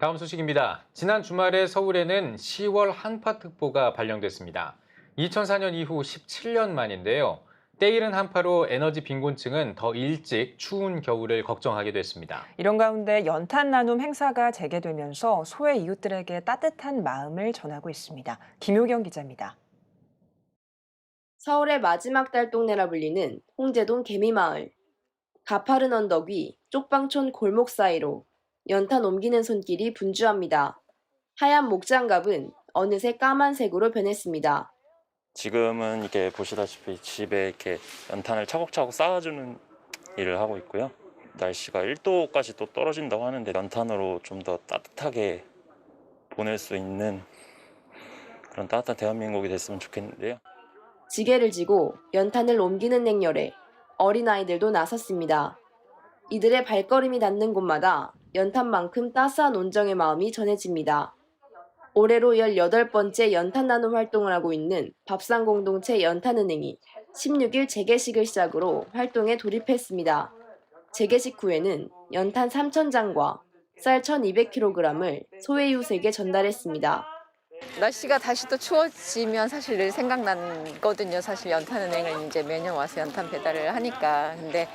다음 소식입니다. 지난 주말에 서울에는 10월 한파특보가 발령됐습니다. 2004년 이후 17년 만인데요. 때이른 한파로 에너지 빈곤층은 더 일찍 추운 겨울을 걱정하게 됐습니다. 이런 가운데 연탄 나눔 행사가 재개되면서 소외 이웃들에게 따뜻한 마음을 전하고 있습니다. 김효경 기자입니다. 서울의 마지막 달 동네라 불리는 홍제동 개미마을. 가파른 언덕 위 쪽방촌 골목 사이로 연탄 옮기는 손길이 분주합니다. 하얀 목장갑은 어느새 까만색으로 변했습니다. 지금은 이렇게 보시다시피 집에 이렇게 연탄을 차곡차곡 쌓아주는 일을 하고 있고요. 날씨가 1도까지 또 떨어진다고 하는데 연탄으로 좀 더 따뜻하게 보낼 수 있는 그런 따뜻한 대한민국이 됐으면 좋겠는데요. 지게를 지고 연탄을 옮기는 행렬에 어린아이들도 나섰습니다. 이들의 발걸음이 닿는 곳마다 연탄만큼 따스한 온정의 마음이 전해집니다. 올해로 18번째 연탄 나눔 활동을 하고 있는 밥상 공동체 연탄은행이 16일 재개식을 시작으로 활동에 돌입했습니다. 재개식 후에는 연탄 3,000장과 쌀 1,200kg을 소외이웃에게 전달했습니다. 날씨가 다시 또 추워지면 사실 늘 생각나거든요. 사실 연탄은행을 이제 매년 와서 연탄 배달을 하니까. 근데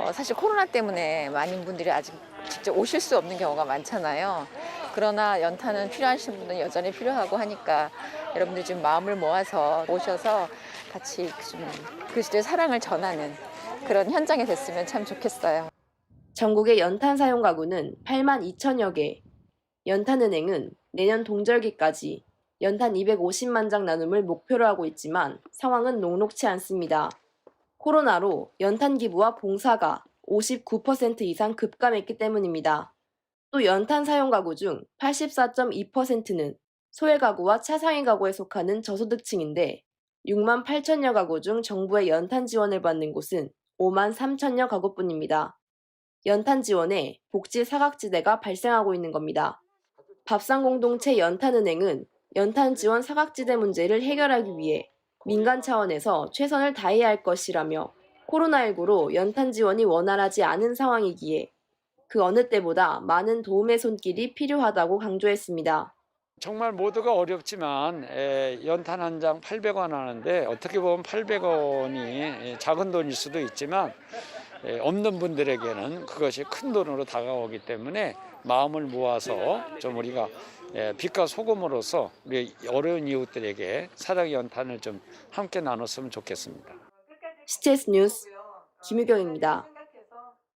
어, 사실 코로나 때문에 많은 분들이 아직 직접 오실 수 없는 경우가 많잖아요. 그러나 연탄은 필요하신 분은 여전히 필요하고 하니까 여러분들 좀 마음을 모아서 오셔서 같이 좀 그들의 사랑을 전하는 그런 현장이 됐으면 참 좋겠어요. 전국의 연탄 사용 가구는 8만 2천여 개. 연탄은행은 내년 동절기까지 연탄 250만 장 나눔을 목표로 하고 있지만 상황은 녹록치 않습니다. 코로나로 연탄 기부와 봉사가 59% 이상 급감했기 때문입니다. 또 연탄 사용 가구 중 84.2%는 소외 가구와 차상위 가구에 속하는 저소득층인데 6만 8천여 가구 중 정부의 연탄 지원을 받는 곳은 5만 3천여 가구뿐입니다. 연탄 지원에 복지 사각지대가 발생하고 있는 겁니다. 밥상 공동체 연탄은행은 연탄 지원 사각지대 문제를 해결하기 위해 민간 차원에서 최선을 다해야 할 것이라며 코로나19로 연탄 지원이 원활하지 않은 상황이기에 그 어느 때보다 많은 도움의 손길이 필요하다고 강조했습니다. 정말 모두가 어렵지만 에, 연탄 한 장 800원 하는데 어떻게 보면 800원이 작은 돈일 수도 있지만 에, 없는 분들에게는 그것이 큰 돈으로 다가오기 때문에 마음을 모아서 좀 우리가 에, 빛과 소금으로서 우리 어려운 이웃들에게 사랑 연탄을 좀 함께 나눴으면 좋겠습니다. 스트레스 뉴스 김유경입니다.